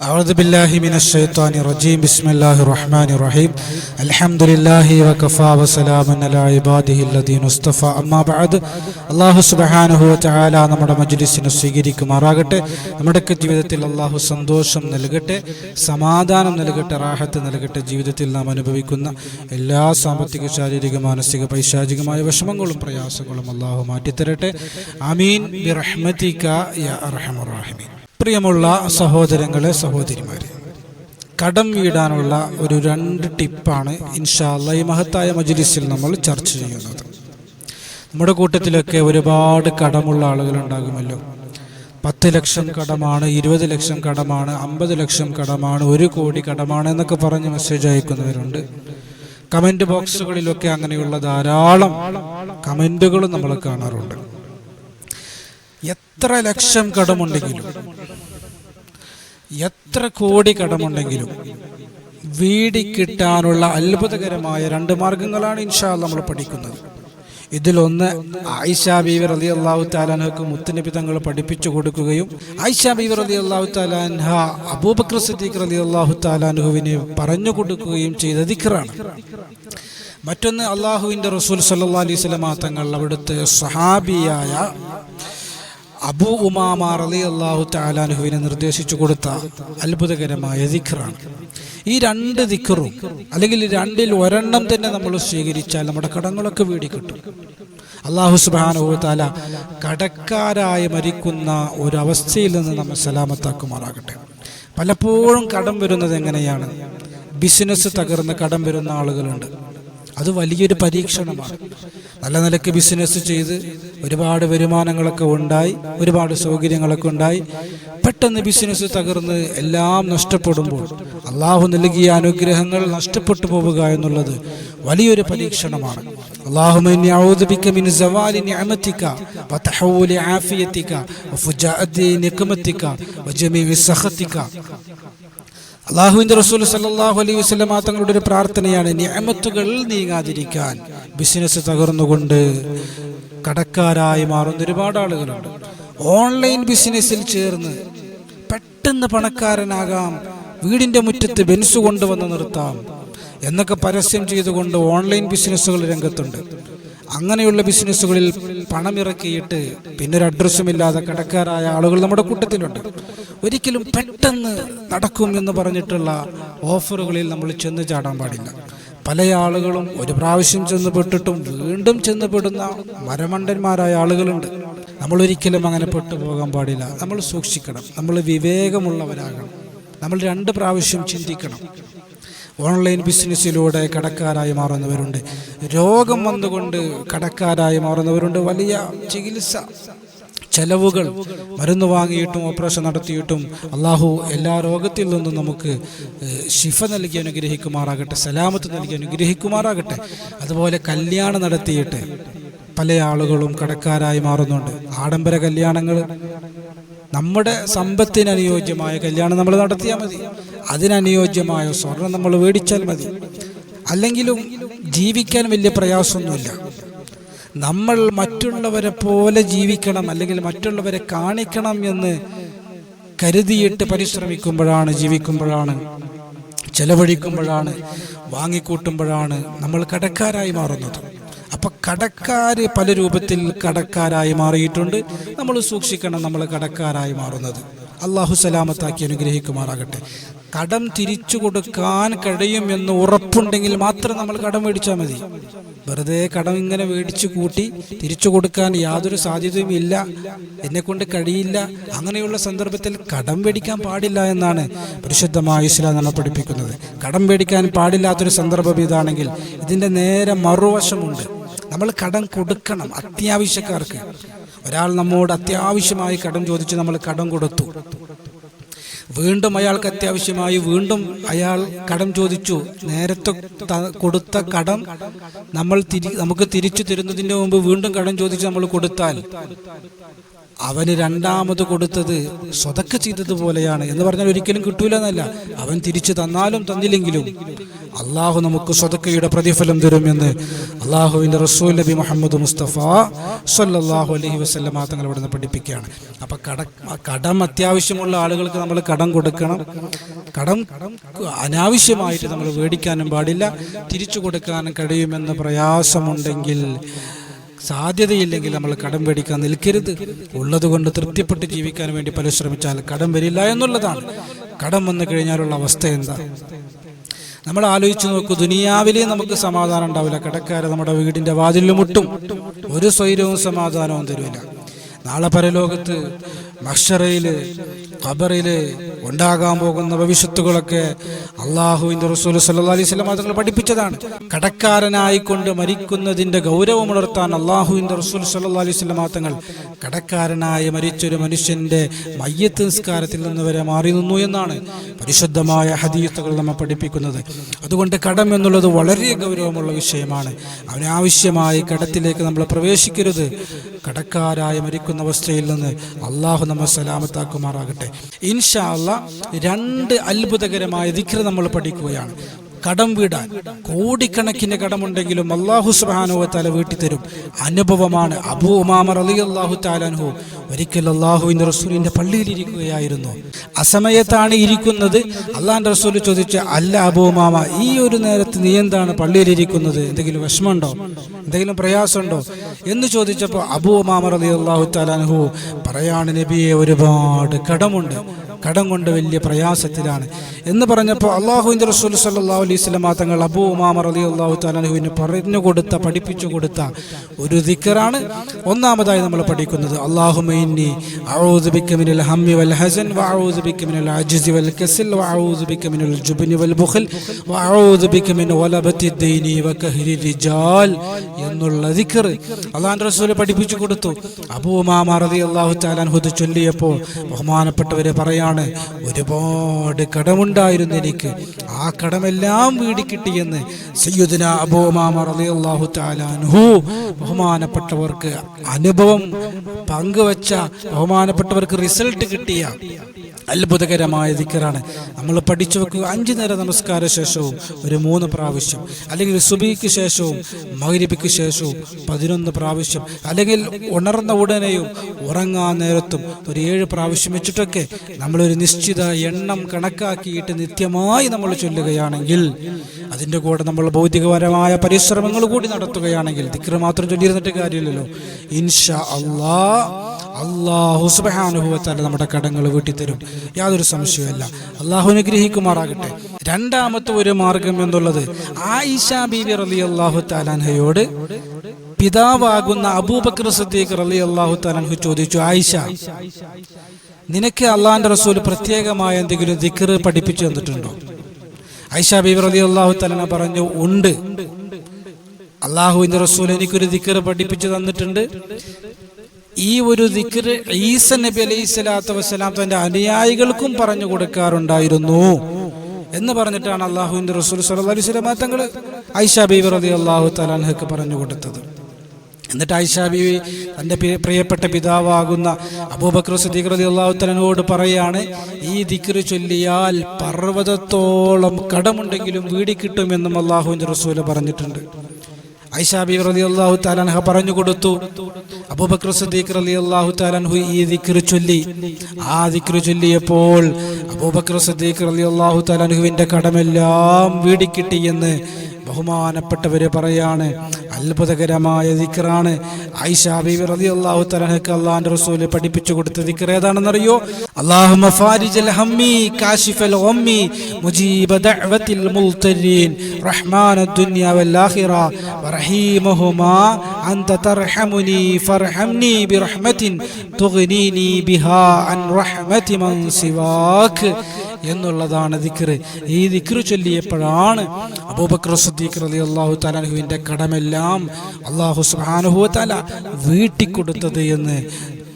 أعوذ بالله من الشيطان الرجيم بسم الله الرحمن الرحيم الحمد لله وكفى وسلام على عباده الذين اصطفى أما بعد അള്ളാഹു സുബ്ഹാനഹു വതആല നമ്മുടെ മജ്ലിസിനെ സ്വീകരിക്കുമാറാകട്ടെ നമ്മുടെയൊക്കെ ജീവിതത്തിൽ അള്ളാഹു സന്തോഷം നൽകട്ടെ സമാധാനം നൽകട്ടെ റാഹത്ത് നൽകട്ടെ ജീവിതത്തിൽ നാം അനുഭവിക്കുന്ന എല്ലാ സാമ്പത്തിക ശാരീരിക മാനസിക പൈശാചികമായ വിഷമങ്ങളും പ്രയാസങ്ങളും അള്ളാഹു മാറ്റിത്തരട്ടെ ആമീൻ ബിറഹ്മതിക യാ അർഹമർ റഹീമീൻ പ്രിയമുള്ള സഹോദരങ്ങളെ സഹോദരിമാരെ കടം വീടാനുള്ള ഒരു രണ്ട് ടിപ്പാണ് ഇൻഷാല്ല ഈ മഹത്തായ മജ്ലിസിൽ നമ്മൾ ചർച്ച ചെയ്യുന്നത്. നമ്മുടെ കൂട്ടത്തിലൊക്കെ ഒരുപാട് കടമുള്ള ആളുകളുണ്ടാകുമല്ലോ. പത്ത് ലക്ഷം കടമാണ് ഇരുപത് ലക്ഷം കടമാണ് അമ്പത് ലക്ഷം കടമാണ് ഒരു കോടി കടമാണ് എന്നൊക്കെ പറഞ്ഞ് മെസ്സേജ് അയക്കുന്നവരുണ്ട്. കമന്റ് ബോക്സുകളിലൊക്കെ അങ്ങനെയുള്ള ധാരാളം കമന്റുകൾ നമ്മൾ കാണാറുണ്ട്. എത്ര ലക്ഷം കടമുണ്ടെങ്കിലും എത്ര കോടി കടമുണ്ടെങ്കിലും വീടി കിട്ടാനുള്ള അത്ഭുതകരമായ രണ്ട് മാർഗങ്ങളാണ് ഇൻഷാ നമ്മൾ പഠിക്കുന്നത്. ഇതിലൊന്ന് ആയിഷ ബീവർ അലി അള്ളാഹു താലാൻഹക്ക് മുത്തനബി തങ്ങൾ പഠിപ്പിച്ചു കൊടുക്കുകയും ആയിഷ ബീവർ അലി അള്ളാഹു താലാൻഹ അബൂബക്കർ സിദ്ദീഖ് അലി അള്ളാഹു താലാൻഹുവിന് പറഞ്ഞു കൊടുക്കുകയും ചെയ്ത ദിഖറാണ് മറ്റൊന്ന് അള്ളാഹുവിന്റെ റസൂൽ സല്ലാ അലൈഹി സ്വലമാ തങ്ങൾ അവിടുത്തെ സഹാബിയായ അബൂ ഉമാമ റലി അള്ളാഹു താലാനുഹുവിനെ നിർദ്ദേശിച്ചു കൊടുത്ത അത്ഭുതകരമായ ദിഖറാണ് ഈ രണ്ട് ദിഖറും അല്ലെങ്കിൽ രണ്ടിൽ ഒരെണ്ണം തന്നെ നമ്മൾ സ്വീകരിച്ചാൽ നമ്മുടെ കടങ്ങളൊക്കെ വീടി കിട്ടും. അള്ളാഹു സുബാനുഭവത്താല താല കടക്കാരായി മരിക്കുന്ന ഒരവസ്ഥയിൽ നിന്ന് നമ്മൾ സലാമത്താക്കുമാറാകട്ടെ. പലപ്പോഴും കടം വരുന്നത് എങ്ങനെയാണ്? ബിസിനസ് തകർന്ന് കടം വരുന്ന ആളുകളുണ്ട്. അത് വലിയൊരു പരീക്ഷണമാണ്. നല്ല നിലയ്ക്ക് ബിസിനസ് ചെയ്ത് ഒരുപാട് വരുമാനങ്ങളൊക്കെ ഉണ്ടായി ഒരുപാട് സൗകര്യങ്ങളൊക്കെ ഉണ്ടായി. പെട്ടെന്ന് ബിസിനസ് തകർന്ന് എല്ലാം നഷ്ടപ്പെടുമ്പോൾ അള്ളാഹു നൽകിയ അനുഗ്രഹങ്ങൾ നഷ്ടപ്പെട്ടു പോവുക എന്നുള്ളത് വലിയൊരു പരീക്ഷണമാണ്. അള്ളാഹുവിന്റെ റസൂൽ സല്ലാഹു അലൈഹി വസ്ലമാ തങ്ങളുടെ ഒരു പ്രാർത്ഥനയാണ് നിയമത്തുകൾ നീങ്ങാതിരിക്കാൻ. ബിസിനസ് തകർന്നുകൊണ്ട് കടക്കാരായി മാറുന്ന ഒരുപാട് ആളുകളുണ്ട്. ഓൺലൈൻ ബിസിനസ്സിൽ ചേർന്ന് പെട്ടെന്ന് പണക്കാരനാകാം വീടിന്റെ മുറ്റത്ത് ബെൻസ് കൊണ്ടുവന്ന് നിർത്താം എന്നൊക്കെ പരസ്യം ചെയ്തുകൊണ്ട് ഓൺലൈൻ ബിസിനസ്സുകൾ രംഗത്തുണ്ട്. അങ്ങനെയുള്ള ബിസിനസ്സുകളിൽ പണമിറക്കിയിട്ട് പിന്നെ ഒരു അഡ്രസ്സും ഇല്ലാതെ കടക്കാരായ ആളുകൾ നമ്മുടെ കൂട്ടത്തിലുണ്ട്. ഒരിക്കലും പെട്ടെന്ന് നടക്കും എന്ന് പറഞ്ഞിട്ടുള്ള ഓഫറുകളിൽ നമ്മൾ ചെന്ന് ചാടാൻ പാടില്ല. പല ആളുകളും ഒരു പ്രാവശ്യം ചെന്നപ്പെട്ടിട്ടും വീണ്ടും ചെന്നപ്പെടുന്ന മരമണ്ടന്മാരായ ആളുകളുണ്ട്. നമ്മൾ ഒരിക്കലും അങ്ങനെ പെട്ടു പോകാൻ പാടില്ല. നമ്മൾ സൂക്ഷിക്കണം. നമ്മൾ വിവേകമുള്ളവരാകണം. നമ്മൾ രണ്ട് പ്രാവശ്യം ചിന്തിക്കണം. ഓൺലൈൻ ബിസിനസ്സിലൂടെ കടക്കാരായി മാറുന്നവരുണ്ട്. രോഗം വന്നുകൊണ്ട് കടക്കാരായി മാറുന്നവരുണ്ട്. വലിയ ചികിത്സ ചെലവുകൾ മരുന്ന് വാങ്ങിയിട്ടും ഓപ്പറേഷൻ നടത്തിയിട്ടും അള്ളാഹു എല്ലാ രോഗത്തിൽ നിന്നും നമുക്ക് ശിഫ നൽകി അനുഗ്രഹിക്കുമാറാകട്ടെ സലാമത്ത് നൽകി അനുഗ്രഹിക്കുമാറാകട്ടെ. അതുപോലെ കല്യാണം നടത്തിയിട്ട് പല ആളുകളും കടക്കാരായി മാറുന്നുണ്ട്. ആഡംബര കല്യാണങ്ങൾ നമ്മുടെ സമ്പത്തിനനുയോജ്യമായ കല്യാണം നമ്മൾ നടത്തിയാൽ മതി. അതിനനുയോജ്യമായ സ്വർണം നമ്മൾ മേടിച്ചാൽ മതി. അല്ലെങ്കിലും ജീവിക്കാൻ വലിയ പ്രയാസമൊന്നുമില്ല. നമ്മൾ മറ്റുള്ളവരെ പോലെ ജീവിക്കണം അല്ലെങ്കിൽ മറ്റുള്ളവരെ കാണിക്കണം എന്ന് കരുതിയിട്ട് പരിശ്രമിക്കുമ്പോഴാണ് ജീവിക്കുമ്പോഴാണ് ചെലവഴിക്കുമ്പോഴാണ് വാങ്ങിക്കൂട്ടുമ്പോഴാണ് നമ്മൾ കടക്കാരായി മാറുന്നത്. അപ്പൊ കടക്കാര് പല രൂപത്തിൽ കടക്കാരായി മാറിയിട്ടുണ്ട്. നമ്മൾ സൂക്ഷിക്കണം നമ്മൾ കടക്കാരായി മാറുന്നത്. അള്ളാഹു സലാമത്താക്കി അനുഗ്രഹിക്കുമാറാകട്ടെ. കടം തിരിച്ചു കൊടുക്കാൻ കഴിയും എന്ന് ഉറപ്പുണ്ടെങ്കിൽ മാത്രം നമ്മൾ കടം മേടിച്ചാൽ മതി. വെറുതെ കടം ഇങ്ങനെ മേടിച്ചു കൂട്ടി തിരിച്ചു കൊടുക്കാൻ യാതൊരു സാധ്യതയും ഇല്ല. എന്നെ കൊണ്ട് കഴിയില്ല. അങ്ങനെയുള്ള സന്ദർഭത്തിൽ കടം മേടിക്കാൻ പാടില്ല എന്നാണ് പരിശുദ്ധമായ ഇസ്ലാം നമ്മൾ പഠിപ്പിക്കുന്നത്. കടം മേടിക്കാൻ പാടില്ലാത്തൊരു സന്ദർഭം ഇതാണെങ്കിൽ ഇതിന്റെ നേരെ മറുവശമുണ്ട്. നമ്മൾ കടം കൊടുക്കണം അത്യാവശ്യക്കാർക്ക്. ഒരാൾ നമ്മോട് അത്യാവശ്യമായി കടം ചോദിച്ച് നമ്മൾ കടം കൊടുത്തു. വീണ്ടും അയാൾക്ക് അത്യാവശ്യമായി വീണ്ടും അയാൾ കടം ചോദിച്ചു. നേരത്തെ കൊടുത്ത കടം നമ്മൾ നമുക്ക് തിരിച്ചു തരുന്നതിന് മുമ്പ് വീണ്ടും കടം ചോദിച്ച് നമ്മൾ കൊടുത്താൽ. അവന് രണ്ടാമത് കൊടുത്തത് സ്വതക്ക ചെയ്തതുപോലെയാണ് എന്ന് പറഞ്ഞാൽ ഒരിക്കലും കിട്ടൂല എന്നല്ല അവൻ തിരിച്ചു തന്നാലും തന്നില്ലെങ്കിലും അള്ളാഹു നമുക്ക് സ്വതക്കയുടെ പ്രതിഫലം തരുമെന്ന് അള്ളാഹുവിന്റെ റസൂൽ നബി മുഹമ്മദ് മുസ്തഫ സല്ലാഹു അലൈഹി വസല്ലമ തങ്ങൾ ഇവിടുന്ന് പഠിപ്പിക്കുകയാണ്. അപ്പം കട കടം അത്യാവശ്യമുള്ള ആളുകൾക്ക് നമ്മൾ കടം കൊടുക്കണം. കടം അനാവശ്യമായിട്ട് നമ്മൾ മേടിക്കാനും പാടില്ല. തിരിച്ചു കൊടുക്കാനും കഴിയുമെന്ന് പ്രയാസമുണ്ടെങ്കിൽ സാധ്യതയില്ലെങ്കിൽ നമ്മൾ കടം മേടിക്കാൻ നിൽക്കരുത്. ഉള്ളതുകൊണ്ട് തൃപ്തിപ്പെട്ട് ജീവിക്കാൻ വേണ്ടി പരിശ്രമിച്ചാൽ കടം വരില്ല എന്നുള്ളതാണ്. കടം വന്നു കഴിഞ്ഞാലുള്ള അവസ്ഥ എന്താ? നമ്മൾ ആലോചിച്ച് നോക്കൂ ദുനിയാവിലെ നമുക്ക് സമാധാനം ഉണ്ടാവില്ല. കടക്കാരെ നമ്മുടെ വീടിന്റെ വാതിലിൽ മുട്ടും. ഒരു സ്വൈരവും സമാധാനവും തരില്ല നാളെ പരലോകത്ത് മഷറയിൽ ഖബറിൽ ഉണ്ടാകാൻ പോകുന്ന ഭവിഷ്യത്തുകളൊക്കെ അള്ളാഹുവിന്റെ റസൂൽ സല്ലാ അലൈഹി വസല്ലം തങ്ങൾ പഠിപ്പിച്ചതാണ്. കടക്കാരനായിക്കൊണ്ട് മരിക്കുന്നതിന്റെ ഗൗരവം ഉണർത്താൻ അള്ളാഹുവിന്റെ റസൂൽ സല്ലാ അലൈഹി വസല്ലം തങ്ങൾ കടക്കാരനായി മരിച്ചൊരു മനുഷ്യന്റെ മയ്യത്ത് നിസ്കാരത്തിൽ നിന്ന് വരെ മാറി നിന്നു എന്നാണ് പരിശുദ്ധമായ ഹദീസുകൾ നമ്മെ പഠിപ്പിക്കുന്നത്. അതുകൊണ്ട് കടം എന്നുള്ളത് വളരെ ഗൗരവമുള്ള വിഷയമാണ്. അവനാവശ്യമായി കടത്തിലേക്ക് നമ്മൾ പ്രവേശിക്കരുത്. കടക്കാരായി മരിക്കുന്ന അവസ്ഥയിൽ നിന്ന് അള്ളാഹു നമ്മെ സലാമത്താക്കുമാറാകട്ടെ. ഇൻഷാ അല്ല രണ്ട് അത്ഭുതകരമായ ദിക്ര നമ്മൾ പഠിക്കുകയാണ്. കടം വീടാൻ കോടിക്കണക്കിന് കടമുണ്ടെങ്കിലും അള്ളാഹു സുബാനുവ തല വീട്ടി തരും. അനുഭവമാണ് അബൂ ഉമാമർ അലി അള്ളാഹു താലാൻഹു ഒരിക്കൽ അള്ളാഹുവിന്റെ റസൂലിന്റെ പള്ളിയിലിരിക്കുകയായിരുന്നു അസമയത്താണ് ഇരിക്കുന്നത്. അള്ളാഹിന്റെ റസൂൽ ചോദിച്ച അല്ല അബൂ ഉമാമ ഈ ഒരു നേരത്ത് നീ എന്താണ് പള്ളിയിൽ ഇരിക്കുന്നത്? എന്തെങ്കിലും വിഷമമുണ്ടോ? എന്തെങ്കിലും പ്രയാസമുണ്ടോ? എന്ന് ചോദിച്ചപ്പോൾ അബൂ ഉമാമർ അലി അള്ളാഹു താലാൻഹു പറയാണ് നബിയെ ഒരുപാട് കടമുണ്ട്. കടം കൊണ്ട് വലിയ പ്രയാസത്തിലാണ്. എന്ന് പറഞ്ഞപ്പോൾ അള്ളാഹുവിന്റെ റസൂൽ സല്ലാ അലൈഹി സ്വലമ തങ്ങൾ അബൂ ഉമാമർ അലി അള്ളാഹു താലാഹുവിന് പറഞ്ഞു കൊടുത്ത പഠിപ്പിച്ചു കൊടുത്ത ഒരു ദിക്കറാണ് ഒന്നാമതായി നമ്മൾ പഠിക്കുന്നത്. മിനൽ ഹമ്മി വൽ ഹസൻ അജ്സി വൽ വൽ ദൈനി റിജാൽ എന്നുള്ള ദിക്കർ അള്ളാഹു റസൂൽ പഠിപ്പിച്ചു കൊടുത്തു. അബൂ ഉമാമർ അലി അള്ളാഹു താലാൻഹു ചൊല്ലിയപ്പോൾ ബഹുമാനപ്പെട്ടവരെ പറയാണ് ഒരുപാട് കടമുണ്ടായിരുന്നു എനിക്ക്. ആ കടമെല്ലാം വീടി കിട്ടിയെന്ന് സയ്യുദിന അബോമാറിയാഹു റളിയല്ലാഹു താലാൻഹു ബഹുമാനപ്പെട്ടവർക്ക് അനുഭവം പങ്കുവച്ച ബഹുമാനപ്പെട്ടവർക്ക് റിസൾട്ട് കിട്ടിയ അത്ഭുതകരമായ ദിക്കറാണ്. നമ്മൾ പഠിച്ചു വെക്കുക അഞ്ചു നേര നമസ്കാര ശേഷവും ഒരു മൂന്ന് പ്രാവശ്യം. അല്ലെങ്കിൽ സുബിക്ക് ശേഷവും മഗ്രിബിക്ക് ശേഷവും പതിനൊന്ന് പ്രാവശ്യം. അല്ലെങ്കിൽ ഉണർന്ന ഉടനെയും ഉറങ്ങാൻ നേരത്തും ഒരു ഏഴ് പ്രാവശ്യം വെച്ചിട്ടൊക്കെ നമ്മളൊരു നിശ്ചിത എണ്ണം കണക്കാക്കിയിട്ട് നിത്യമായി നമ്മൾ ചൊല്ലുകയാണെങ്കിൽ അതിന്റെ കൂടെ നമ്മൾ ഭൗതികപരമായ പരിശ്രമങ്ങൾ കൂടി നടത്തുകയാണെങ്കിൽ ദിക്കർ മാത്രം ചൊല്ലിയിരുന്നിട്ട് കാര്യമില്ലല്ലോ. ഇൻഷാ അള്ളാ അള്ളാഹു സുബാനുഭവത്താൽ നമ്മുടെ കടങ്ങൾ വീട്ടിത്തരും. യാതൊരു സംശയമല്ല അള്ളാഹു അനുഗ്രഹിക്കുമാറാകട്ടെ. രണ്ടാമത്തെ ഒരു മാർഗം എന്നുള്ളത് ആയിഷ പിതാവാകുന്ന അബൂബക്കർ സദ്ദീഖ് അലി അള്ളാഹു താലാൻഹു ചോദിച്ചു ആയിഷ നിനക്ക് അള്ളാഹിന്റെ റസൂൽ പ്രത്യേകമായ എന്തെങ്കിലും ദിക്കർ പഠിപ്പിച്ചു തന്നിട്ടുണ്ടോ? ഐഷ ബീബർ അലി അള്ളാഹു തലന പറഞ്ഞു ഉണ്ട്. അള്ളാഹുവിന്റെ റസൂൽ എനിക്കൊരു ദിക്കർ പഠിപ്പിച്ചു തന്നിട്ടുണ്ട്. ഈ ഒരു ദിക്കർ ഈസ നബി അലൈഹി സ്വലാത്തു വസ്സലാം തന്റെ അനുയായികൾക്കും പറഞ്ഞു കൊടുക്കാറുണ്ടായിരുന്നു. എന്ന് പറഞ്ഞിട്ടാണ് അള്ളാഹുവിന്റെ റസൂൽ സല്ലല്ലാഹു അലൈഹി വസല്ലം തങ്ങൾ ഐഷ ബീബി റളി അള്ളാഹു തലാൻഹക്ക് പറഞ്ഞു കൊടുത്തത്. എന്നിട്ട് ഐഷ ബീവി തന്റെ പ്രിയപ്പെട്ട പിതാവാകുന്ന അബൂബക്കർ സിദ്ദീഖ് റതി അള്ളാഹു തലനോട് പറയാണ് ഈ ദിക്റ് ചൊല്ലിയാൽ പർവതത്തോളം കടമുണ്ടെങ്കിലും വീടി കിട്ടുമെന്നും അള്ളാഹുവിന്റെ റസൂൽ പറഞ്ഞിട്ടുണ്ട്. ഐഷാബി റലി അള്ളാഹു താലാൻഹ പറഞ്ഞു കൊടുത്തു. അബൂബക്കർ സദീഖ് റലി അള്ളാഹു താലാൻഹു ഈ ദിക്റ് ചൊല്ലി. ആ ദിക്റ് ചൊല്ലിയപ്പോൾ അബൂബക്കർ സദീഖ് റലി അള്ളാഹു താലാൻഹുവിന്റെ കടമെല്ലാം വീടിക്കിട്ടിയെന്ന് ബഹുമാനപ്പെട്ടവര് പറയാണ്. അത്ഭുതകരമായ ദിക്റാണ്. ഐഷ ബീബി റളിയല്ലാഹു തആലക്ക് അള്ളാഹിന്റെ റസൂൽ പഠിപ്പിച്ചു കൊടുത്ത ദിക്ർ ഏതാണെന്നറിയോ? അല്ലാഹുമ്മ എന്നുള്ളതാണ് ദിക്റ്. ഈ ദിക്റ് ചൊല്ലിയപ്പോഴാണ് അബൂബക്കർ സിദ്ദീഖ് റളിയല്ലാഹു തആലാഹുവിന്റെ കടമെല്ലാം അള്ളാഹു സുബ്ഹാനഹു തആല വീട്ടിക്കൊടുത്തത് എന്ന്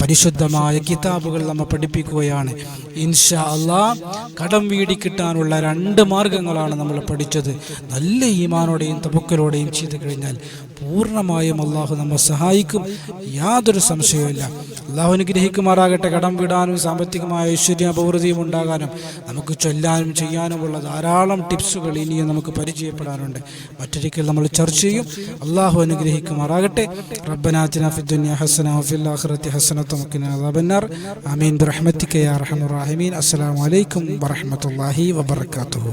പരിശുദ്ധമായ കിതാബുകൾ നമ്മൾ പഠിപ്പിക്കുകയാണ്. ഇൻഷാ അള്ളാ കടം വീടി കിട്ടാനുള്ള രണ്ട് മാർഗങ്ങളാണ് നമ്മൾ പഠിച്ചത്. നല്ല ഈമാനോടെയും തപുക്കലോടെയും ചെയ്തു കഴിഞ്ഞാൽ പൂർണമായും അള്ളാഹു നമ്മെ സഹായിക്കും. യാതൊരു സംശയവുമില്ല അള്ളാഹു അനുഗ്രഹിക്കുമാറാകട്ടെ. കടം വിടാനും സാമ്പത്തികമായ ഐശ്വര്യ അഭിവൃദ്ധിയും ഉണ്ടാകാനും നമുക്ക് ചൊല്ലാനും ചെയ്യാനുമുള്ള ധാരാളം ടിപ്സുകൾ ഇനിയും നമുക്ക് പരിചയപ്പെടാനുണ്ട്. മറ്റൊരിക്കൽ നമ്മൾ ചർച്ച ചെയ്യും. അള്ളാഹു അനുഗ്രഹിക്കുമാറാകട്ടെ. റബ്ബനാത്തിന ഫിദ്ദുനിയ ഹസന വഫിൽ وقنا عذاب النار. آمين برحمتك يا أرحم الراحمين. السلام عليكم ورحمة الله وبركاته.